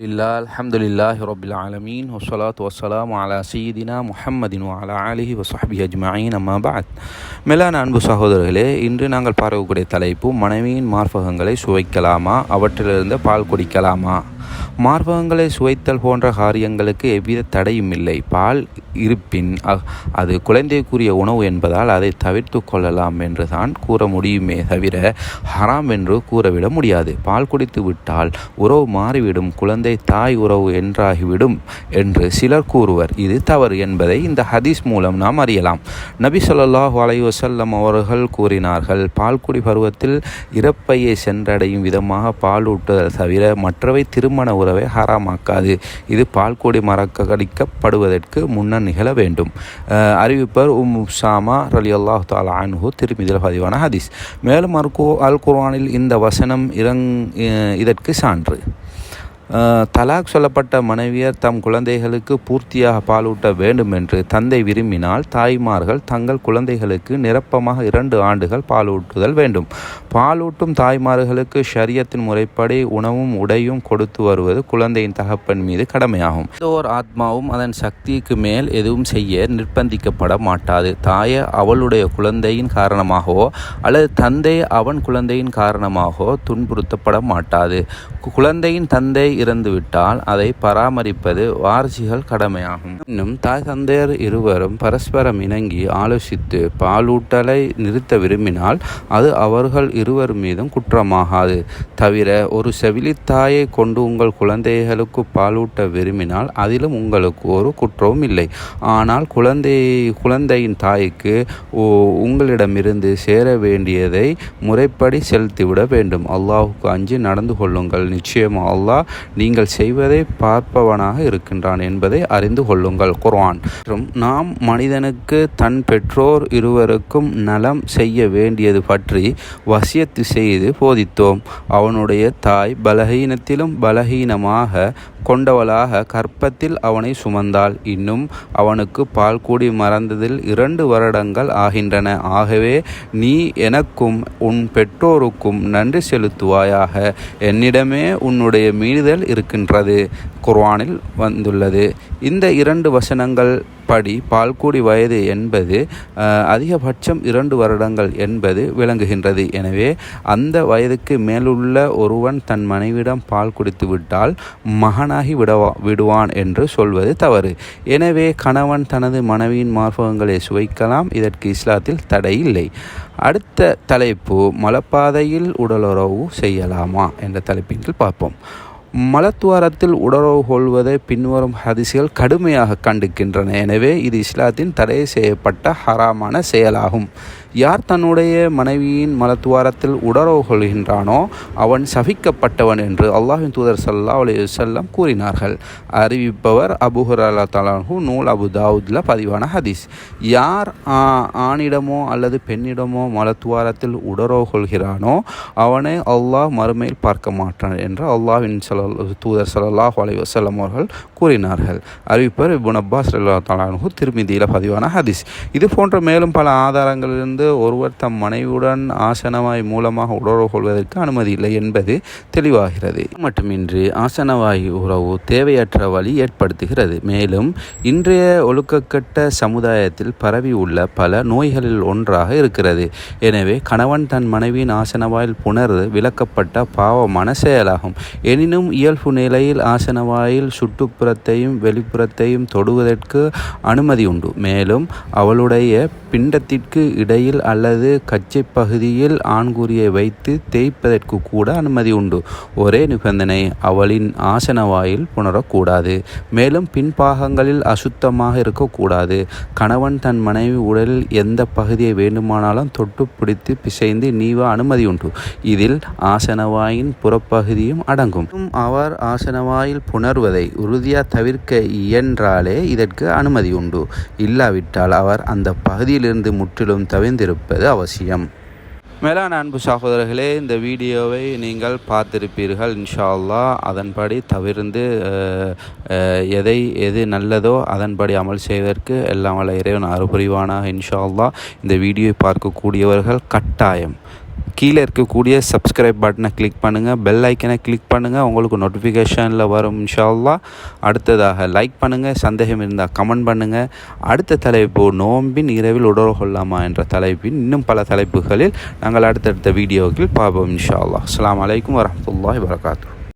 لله الحمد لله رب العالمين والصلاة والسلام على سيدنا محمد وعلى آله وصحبه أجمعين أما بعد மேலான அன்பு சகோதரர்களே இன்று நாங்கள் பார்க்கக்கூடிய தலைப்பு மனைவியின் மார்பகங்களை சுவைக்கலாமா அவற்றிலிருந்து பால் குடிக்கலாமா மார்பகங்களை சுவைத்தல் போன்ற காரியங்களுக்கு எவ்வித தடையும் இல்லை பால் இருப்பின் அது குழந்தைக்குரிய உணவு என்பதால் அதை தவிர்த்து கொள்ளலாம் என்று தான் கூற முடியுமே தவிர ஹராம் என்று கூறவிட முடியாது பால் குடித்து விட்டால் உறவு மாறிவிடும் குழந்தை தாய் உறவு என்றாகிவிடும் என்று சிலர் கூறுவர். இது தவறு என்பதை இந்த ஹதீஸ் மூலம் நாம் அறியலாம். நபி சொல்லாஹு அலைவசல்லம் அவர்கள் கூறினார்கள் பால்குடி பருவத்தில் இறப்பையை சென்றடையும் விதமாக பாலூட்டுதல் தவிர மற்றவை திருமண உறவை ஹராமாக்காது. இது பால்குடி மறக்கடிக்கப்படுவதற்கு முன்னர் நிகழ வேண்டும். அறிவிப்பர் உம் உசாமா அலி அல்லாஹு தாலா அன்ஹு திருமிதில் பதிவான ஹதீஸ். மேலும் அல் குர்ஆனில் இந்த வசனம் இறங் இதற்கு சான்று. தலாக் சொல்லப்பட்ட மனைவியர் தம் குழந்தைகளுக்கு பூர்த்தியாக பாலூட்ட வேண்டும் என்று தந்தை விரும்பினால் தாய்மார்கள் தங்கள் குழந்தைகளுக்கு நிரப்பமாக இரண்டு ஆண்டுகள் பாலூட்டுதல் வேண்டும். பாலூட்டும் தாய்மார்களுக்கு ஷரியத்தின் முறைப்படி உணவும் உடையும் கொடுத்து வருவது குழந்தையின் தகப்பன் மீது கடமையாகும். ஓர் ஆத்மாவும் அதன் சக்திக்கு மேல் எதுவும் செய்ய நிர்பந்திக்கப்பட மாட்டாது. தாய அவளுடைய குழந்தையின் காரணமாகவோ அல்லது தந்தை அவன் குழந்தையின் காரணமாகவோ துன்புறுத்தப்பட மாட்டாது. குழந்தையின் தந்தை இறந்துவிட்டால் அதை பராமரிப்பது வாரிசுகள் கடமையாகும். இன்னும் தாய் தந்தையர் இருவரும் பரஸ்பரம் இணங்கி ஆலோசித்து பாலூட்டலை நிறுத்த விரும்பினால் அது அவர்கள் இருவர் மீதும் குற்றமாகாது. தவிர ஒரு செவிலித்தாயை கொண்டு உங்கள் குழந்தைகளுக்கு பாலூட்ட விரும்பினால் அதிலும் உங்களுக்கு ஒரு குற்றமும் இல்லை. ஆனால் குழந்தை குழந்தையின் தாய்க்கு உங்களிடமிருந்து சேர வேண்டியதை முறைப்படி செலுத்திவிட வேண்டும். அல்லாஹுக்கு அஞ்சு நடந்து கொள்ளுங்கள். நிச்சயமாக அல்லாஹ் நீங்கள் செய்வதை பார்ப்பவனாக இருக்கின்றான் என்பதை அறிந்து கொள்ளுங்கள். குர்ஆன். மற்றும் நாம் மனிதனுக்கு தன் பெற்றோர் இருவருக்கும் நலம் செய்ய வேண்டியது பற்றி வசியத்து செய்து போதித்தோம். அவனுடைய தாய் பலகீனத்திலும் பலகீனமாக கொண்டவளாக கற்பத்தில் அவனை சுமந்தாள். இன்னும் அவனுக்கு பால் கூடி மறந்ததில் இரண்டு வருடங்கள் ஆகின்றன. ஆகவே நீ எனக்கும் உன் பெற்றோருக்கும் நன்றி செலுத்துவாயாக. என்னிடமே உன்னுடைய மீறுதல் இருக்கின்றது. குர்வானில் வந்துள்ளது. இந்த இரண்டு வசனங்கள் படி பால்குடி வயது என்பது அதிகபட்சம் இரண்டு வருடங்கள் என்பது விளங்குகின்றது. எனவே அந்த வயதுக்கு மேலுள்ள ஒருவன் தன் மனைவிடம் பால் குடித்து விட்டால் மகனாகி விடவா விடுவான் என்று சொல்வது தவறு. எனவே கணவன் தனது மனைவியின் மார்பகங்களை சுவைக்கலாம் இதற்கு இஸ்லாத்தில் தடை இல்லை. அடுத்த தலைப்பு மலப்பாதையில் உடலுறவு செய்யலாமா? என்ற தலைப்பின் பார்ப்போம். மலத்துவாரத்தில் உடறவு கொள்வதை பின்வரும் ஹதிசுகள் கடுமையாக கண்டிக்கின்றன. எனவே இது இஸ்லாத்தின் தடை செய்யப்பட்ட ஹராமான செயலாகும். யார் தன்னுடைய மனைவியின் மலத்துவாரத்தில் உடரோ கொள்கின்றானோ அவன் சபிக்கப்பட்டவன் என்று அல்லாஹின் தூதர் சல்லா அலி செல்லம் கூறினார்கள். அறிவிப்பவர் அபுஹர் அல்லா தலாஹூ நூல் அபு தாவூதில் பதிவான ஹதீஸ். யார் ஆணிடமோ அல்லது பெண்ணிடமோ மலத்துவாரத்தில் உடரோ கொள்கிறானோ அவனை அல்லாஹ் மறுமையில் பார்க்க மாட்டான் என்று அல்லாஹின் சல தூதர் சல்லாஹ் அலி வசல்லம் அவர்கள் கூறினார்கள். அறிவிப்பர் இபுன் அப்பாஸ் அல்லா தலாஹூ திருமிதியில் பதிவான ஹதீஸ். இது போன்ற மேலும் பல ஆதாரங்களிலிருந்து வந்து ஒருவர் தம் மனைவியுடன் ஆசனவாய் மூலமாக உறவு கொள்வதற்கு அனுமதி இல்லை என்பது தெளிவாகிறது. மட்டுமின்றி ஆசனவாய் உறவு தேவையற்ற வழி ஏற்படுத்துகிறது. மேலும் இன்றைய ஒழுக்கக்கட்ட சமுதாயத்தில் பரவி உள்ள பல நோய்களில் ஒன்றாக இருக்கிறது. எனவே கணவன் தன் மனைவியின் ஆசனவாயில் புணர்வு விளக்கப்பட்ட பாவமான செயலாகும். எனினும் இயல்பு நிலையில் ஆசனவாயில் சுற்றுப்புறத்தையும் வெளிப்புறத்தையும் தொடுவதற்கு அனுமதி உண்டு. மேலும் அவளுடைய பிண்டத்திற்கு இடையில் அல்லது கச்சை பகுதியில் ஆண்குறியை வைத்து தேய்ப்பதற்கு கூட அனுமதி உண்டு. ஒரே நிபந்தனை அவளின் ஆசன வாயில் புணரக்கூடாது. மேலும் பின்பாகங்களில் அசுத்தமாக இருக்கக்கூடாது. கணவன் தன் மனைவி உடலில் எந்த பகுதியை வேண்டுமானாலும் தொட்டு பிடித்து பிசைந்து நீவ அனுமதி உண்டு. இதில் ஆசனவாயின் புறப்பகுதியும் அடங்கும். அவர் ஆசனவாயில் புணர்வதை உறுதியாக தவிர்க்க இயன்றாலே இதற்கு அனுமதி உண்டு. இல்லாவிட்டால் அவர் அந்த பகுதியிலிருந்து முற்றிலும் தவிர்ந்திருப்பது அவசியம். மேலான அன்பு சகோதரர்களே இந்த வீடியோவை நீங்கள் பார்த்திருப்பீர்கள். இன்ஷா அல்லா அதன்படி தவிர்ந்து எதை எது நல்லதோ அதன்படி அமல் செய்வதற்கு எல்லாம் வல்ல இறைவன் அறுபுரிவானாக இன்ஷா அல்லா இந்த வீடியோவை பார்க்கக்கூடியவர்கள் கட்டாயம் கீழே இருக்கக்கூடிய சப்ஸ்கிரைப் பட்டனை கிளிக் பண்ணுங்கள் பெல் ஐக்கனை கிளிக் பண்ணுங்கள் உங்களுக்கு நோட்டிஃபிகேஷனில் வரும் இன்ஷால்லா அடுத்ததாக லைக் பண்ணுங்கள் சந்தேகம் இருந்தால் கமெண்ட் பண்ணுங்கள் அடுத்த தலைப்பு நோம்பின் இரவில் உடல் கொள்ளாமா என்ற தலைப்பின் இன்னும் பல தலைப்புகளில் நாங்கள் அடுத்தடுத்த வீடியோக்கில் பார்ப்போம் இன்ஷா அல்லா அஸ்ஸலாமு அலைக்கும் வரஹ்மத்துல்லாஹி வரகாத்து